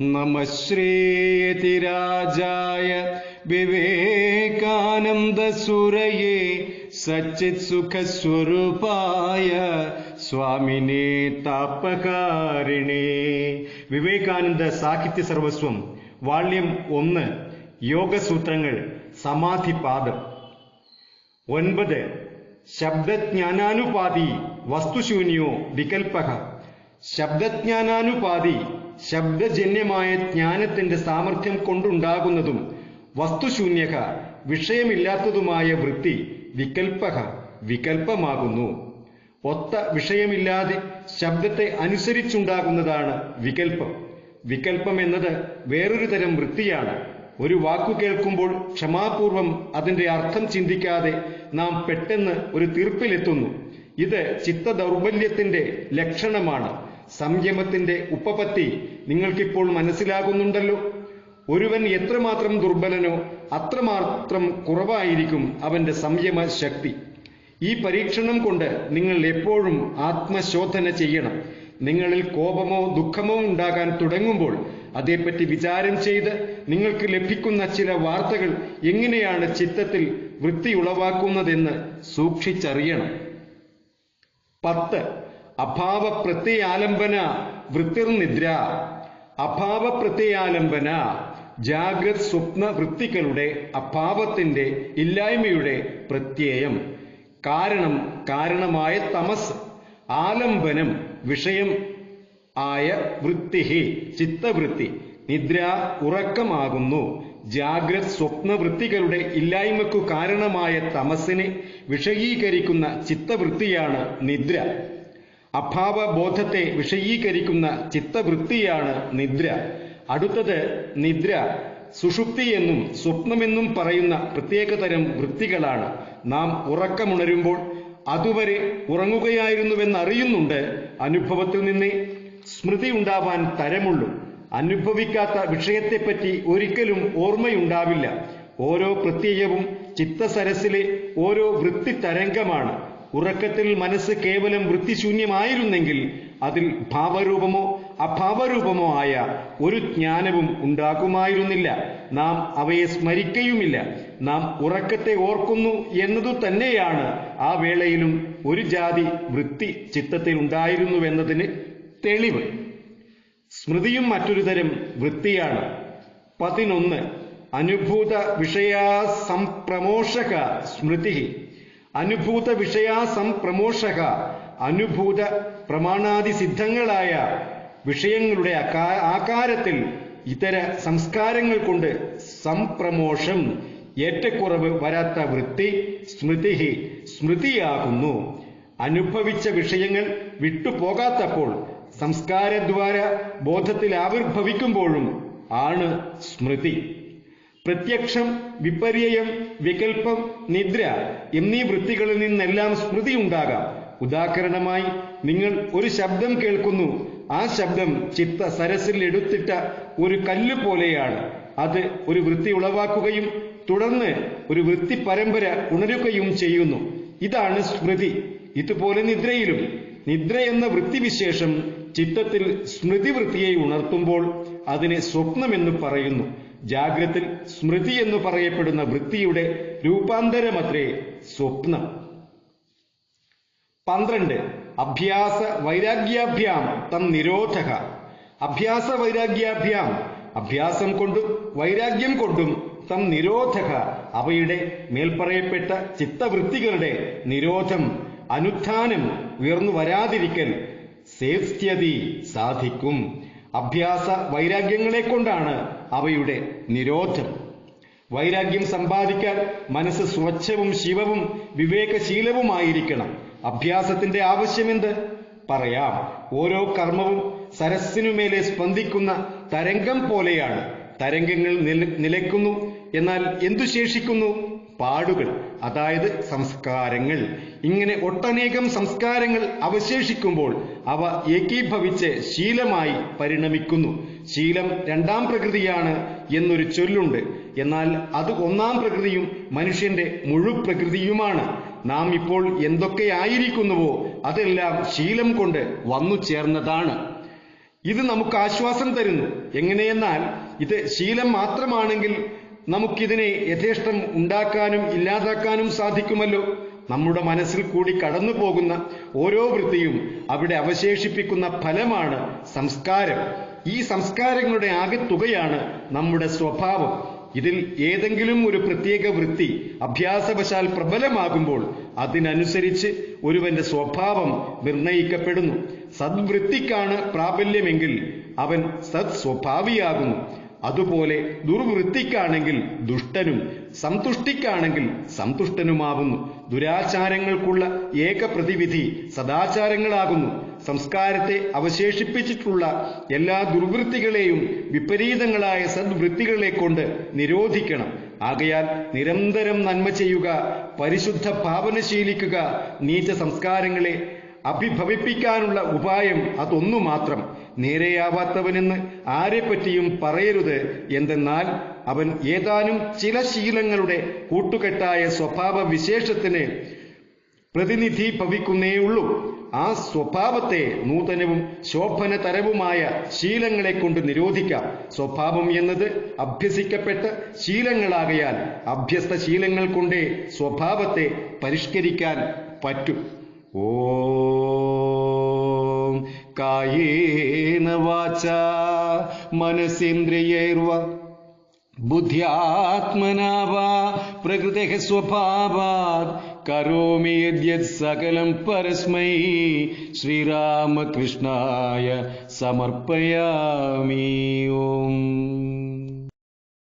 നമ ശ്രീയതിരാജായ വിവേകാനന്ദസുരയേ സച്ചിത് സുഖസ്വരൂപായ സ്വാമിനെ താപകാരിണേ. വിവേകാനന്ദ സാഹിത്യ സർവസ്വം വാള്യം ഒന്ന് യോഗസൂത്രങ്ങൾ സമാധിപാദം. ഒൻപത് ശബ്ദജ്ഞാനാനുപാതി വസ്തുശൂന്യോ വികൽപ ശബ്ദജ്ഞാനാനുപാതി ശബ്ദജന്യമായ ജ്ഞാനത്തിന്റെ സാമർഥ്യം കൊണ്ടുണ്ടാകുന്നതും വസ്തുശൂന്യക വിഷയമില്ലാത്തതുമായ വൃത്തി വികൽപ്പ വികൽപ്പമാകുന്നു. ഒത്ത വിഷയമില്ലാതെ ശബ്ദത്തെ അനുസരിച്ചുണ്ടാകുന്നതാണ് വികൽപ്പം. വികൽപ്പം എന്നത് വേറൊരു തരം വൃത്തിയാണ്. ഒരു വാക്കു കേൾക്കുമ്പോൾ ക്ഷമാപൂർവം അതിന്റെ അർത്ഥം ചിന്തിക്കാതെ നാം പെട്ടെന്ന് ഒരു തീർപ്പിലെത്തുന്നു. ഇത് ചിത്തദൗർബല്യത്തിന്റെ ലക്ഷണമാണ്. സംയമത്തിന്റെ ഉപപത്തി നിങ്ങൾക്കിപ്പോൾ മനസ്സിലാകുന്നുണ്ടല്ലോ. ഒരുവൻ എത്രമാത്രം ദുർബലനോ അത്രമാത്രം കുറവായിരിക്കും അവന്റെ സംയമ ശക്തി ഈ പരീക്ഷണം കൊണ്ട് നിങ്ങൾ എപ്പോഴും ആത്മശോധന ചെയ്യണം. നിങ്ങളിൽ കോപമോ ദുഃഖമോ ഉണ്ടാകാൻ തുടങ്ങുമ്പോൾ അതേപ്പറ്റി വിചാരം ചെയ്ത് നിങ്ങൾക്ക് ലഭിക്കുന്ന ചില വാർത്തകൾ എങ്ങനെയാണ് ചിത്തത്തിൽ വൃത്തി ഉളവാക്കുന്നതെന്ന് സൂക്ഷിച്ചറിയണം. പത്ത്. അഭാവ പ്രത്യാലംബന വൃത്തിർനിദ്ര. അഭാവ പ്രത്യാലംബന ജാഗ്രത് സ്വപ്ന വൃത്തികളുടെ അഭാവത്തിന്റെ ഇല്ലായ്മയുടെ പ്രത്യയം. കാരണം കാരണമായ തമസ് ആലംബനം വിഷയം ആയ വൃത്തിഹി ചിത്തവൃത്തി നിദ്ര ഉറക്കമാകുന്നു. ജാഗ്രത് സ്വപ്നവൃത്തികളുടെ ഇല്ലായ്മക്കു കാരണമായ തമസിനെ വിഷയീകരിക്കുന്ന ചിത്തവൃത്തിയാണ് നിദ്ര. അഭാവബോധത്തെ വിഷയീകരിക്കുന്ന ചിത്തവൃത്തിയാണ് നിദ്ര. അടുത്തത് നിദ്ര. സുഷുപ്തി എന്നും സ്വപ്നമെന്നും പറയുന്ന പ്രത്യേകതരം വൃത്തികളാണ്. നാം ഉറക്കമുണരുമ്പോൾ അതുവരെ ഉറങ്ങുകയായിരുന്നുവെന്നറിയുന്നുണ്ട് അനുഭവത്തിൽ നിന്നേ. സ്മൃതി ഉണ്ടാവാൻ തരമുള്ളൂ. അനുഭവിക്കാത്ത വിഷയത്തെപ്പറ്റി ഒരിക്കലും ഓർമ്മയുണ്ടാവില്ല. ഓരോ പ്രത്യയവും ചിത്തസരസിലെ ഓരോ വൃത്തി തരംഗമാണ് ഉറക്കത്തിൽ മനസ്സ് കേവലം വൃത്തിശൂന്യമായിരുന്നെങ്കിൽ അതിൽ ഭാവരൂപമോ അഭാവരൂപമോ ആയ ഒരു ജ്ഞാനവും ഉണ്ടാകുമായിരുന്നില്ല. നാം അവയെ സ്മരിക്കയുമില്ല. നാം ഉറക്കത്തെ ഓർക്കുന്നു എന്നതു തന്നെയാണ് ആ വേളയിലും ഒരു ജാതി വൃത്തി ചിത്തത്തിൽ ഉണ്ടായിരുന്നുവെന്നതിന് തെളിവ്. സ്മൃതിയും മറ്റൊരു തരം വൃത്തിയാണ്. പതിനൊന്ന്. അനുഭൂത വിഷയാസംപ്രമോഷക സ്മൃതി. അനുഭൂത വിഷയാസംപ്രമോഷക അനുഭൂത പ്രമാണാദി സിദ്ധങ്ങളായ വിഷയങ്ങളുടെ ആകാരത്തിൽ ഇതര സംസ്കാരങ്ങൾ കൊണ്ട് സംപ്രമോഷം ഏറ്റക്കുറവ് വരാത്ത വൃത്തി സ്മൃതി സ്മൃതിയാകുന്നു. അനുഭവിച്ച വിഷയങ്ങൾ വിട്ടുപോകാത്തപ്പോൾ സംസ്കാരദ്വാര ബോധത്തിൽ ആവിർഭവിക്കുമ്പോഴും ആണ് സ്മൃതി. പ്രത്യക്ഷം വിപര്യം വികൽപ്പം നിദ്ര എന്നീ വൃത്തികളിൽ നിന്നെല്ലാം സ്മൃതി ഉണ്ടാകാം. ഉദാഹരണമായി നിങ്ങൾ ഒരു ശബ്ദം കേൾക്കുന്നു. ആ ശബ്ദം ചിത്ത സരസിൽ എടുത്തിട്ട ഒരു കല്ല് പോലെയാണ്. അത് ഒരു വൃത്തി ഉളവാക്കുകയും തുടർന്ന് ഒരു വൃത്തി പരമ്പര ഉണരുകയും ചെയ്യുന്നു. ഇതാണ് സ്മൃതി. ഇതുപോലെ നിദ്രയിലും നിദ്ര എന്ന വൃത്തിവിശേഷം ചിത്തത്തിൽ സ്മൃതിവൃത്തിയെ ഉണർത്തുമ്പോൾ അതിനെ സ്വപ്നമെന്ന് പറയുന്നു. ജാഗ്രത്തിൽ സ്മൃതി എന്ന് പറയപ്പെടുന്ന വൃത്തിയുടെ രൂപാന്തരമത്രേ സ്വപ്നം. പന്ത്രണ്ട്. അഭ്യാസ വൈരാഗ്യാഭ്യാം തം നിരോധക. അഭ്യാസ വൈരാഗ്യാഭ്യാം. അഭ്യാസം കൊണ്ടും വൈരാഗ്യം കൊണ്ടും തം നിരോധക. അവയുടെ മേൽപ്പറയപ്പെട്ട ചിത്തവൃത്തികളുടെ നിരോധം അനുത്ഥാനം ഉയർന്നു വരാതിരിക്കൽ സേസ്ത്യതി സാധിക്കും. അഭ്യാസ വൈരാഗ്യങ്ങളെ കൊണ്ടാണ് അവയുടെ നിരോധം വൈരാഗ്യം സമ്പാദിക്കാൻ മനസ്സ് സ്വച്ഛവും ശിവവും വിവേകശീലവുമായിരിക്കണം. അഭ്യാസത്തിന്റെ ആവശ്യമെന്ത്? പറയാം. ഓരോ കർമ്മവും സരസ്സിനുമേലെ സ്പന്ദിക്കുന്ന തരംഗം പോലെയാണ്. തരംഗങ്ങൾ നിലക്കുന്നു എന്നാൽ എന്തു ശേഷിക്കുന്നു? പാടുകൾ അതായത് സംസ്കാരങ്ങൾ. ഇങ്ങനെ ഒട്ടനേകം സംസ്കാരങ്ങൾ അവശേഷിക്കുമ്പോൾ അവ ഏകീഭവിച്ച് ശീലമായി പരിണമിക്കുന്നു. ശീലം രണ്ടാം പ്രകൃതിയാണ് എന്നൊരു ചൊല്ലുണ്ട്. എന്നാൽ അത് ഒന്നാം പ്രകൃതിയും മനുഷ്യന്റെ മുഴുപ്രകൃതിയുമാണ് നാം ഇപ്പോൾ എന്തൊക്കെയായിരിക്കുന്നുവോ അതെല്ലാം ശീലം കൊണ്ട് വന്നു ചേർന്നതാണ്. ഇത് നമുക്ക് ആശ്വാസം തരുന്നു. എങ്ങനെയെന്നാൽ ഇത് ശീലം മാത്രമാണെങ്കിൽ നമുക്കിതിനെ യഥേഷ്ടം ഉണ്ടാക്കാനും ഇല്ലാതാക്കാനും സാധിക്കുമല്ലോ. നമ്മുടെ മനസ്സിൽ കൂടി കടന്നു പോകുന്ന ഓരോ വൃത്തിയും അവിടെ അവശേഷിപ്പിക്കുന്ന ഫലമാണ് സംസ്കാരം. ഈ സംസ്കാരങ്ങളുടെ ആകെത്തുകയാണ് നമ്മുടെ സ്വഭാവം. ഇതിൽ ഏതെങ്കിലും ഒരു പ്രത്യേക വൃത്തി അഭ്യാസവശാൽ പ്രബലമാകുമ്പോൾ അതിനനുസരിച്ച് ഒരുവന്റെ സ്വഭാവം നിർണയിക്കപ്പെടുന്നു. സദ്വൃത്തിക്കാണ് പ്രാബല്യമെങ്കിൽ അവൻ സത് സ്വഭാവിയാകുന്നു അതുപോലെ ദുർവൃത്തിക്കാണെങ്കിൽ ദുഷ്ടനും സന്തുഷ്ടിക്കാണെങ്കിൽ സന്തുഷ്ടനുമാവുന്നു. ദുരാചാരങ്ങൾക്കുള്ള ഏക പ്രതിവിധി സദാചാരങ്ങളാകുന്നു. സംസ്കാരത്തെ അവശേഷിപ്പിച്ചിട്ടുള്ള എല്ലാ ദുർവൃത്തികളെയും വിപരീതങ്ങളായ സദ്വൃത്തികളെ കൊണ്ട് നിരോധിക്കണം. ആകയാൽ നിരന്തരം നന്മ ചെയ്യുക പരിശുദ്ധ ഭാവന ശീലിക്കുക നീച്ച സംസ്കാരങ്ങളെ അഭിഭവിപ്പിക്കാനുള്ള ഉപായം അതൊന്നു മാത്രം. നേരെയാവാത്തവനെന്ന് ആരെപ്പറ്റിയും പറയരുത്. എന്തെന്നാൽ അവൻ ഏതാനും ചില ശീലങ്ങളുടെ കൂട്ടുകെട്ടായ സ്വഭാവ വിശേഷത്തിന് പ്രതിനിധി ഭവിക്കുന്നേയുള്ളൂ ആ സ്വഭാവത്തെ നൂതനവും ശോഭനതരവുമായ ശീലങ്ങളെ കൊണ്ട് നിരോധിക്കാം. സ്വഭാവം എന്നത് അഭ്യസിക്കപ്പെട്ട ശീലങ്ങളാകയാൽ അഭ്യസ്ത ശീലങ്ങൾ കൊണ്ടേ സ്വഭാവത്തെ പരിഷ്കരിക്കാൻ പറ്റും. ॐ कायेन वाचा मनसेन्द्रियैर्व बुद्ध्यात्मना वा प्रकृतेः स्वभावात् करोमि यद्यत् सकलं परस्मै श्रीरामकृष्णाय समर्पयामि। ओम्।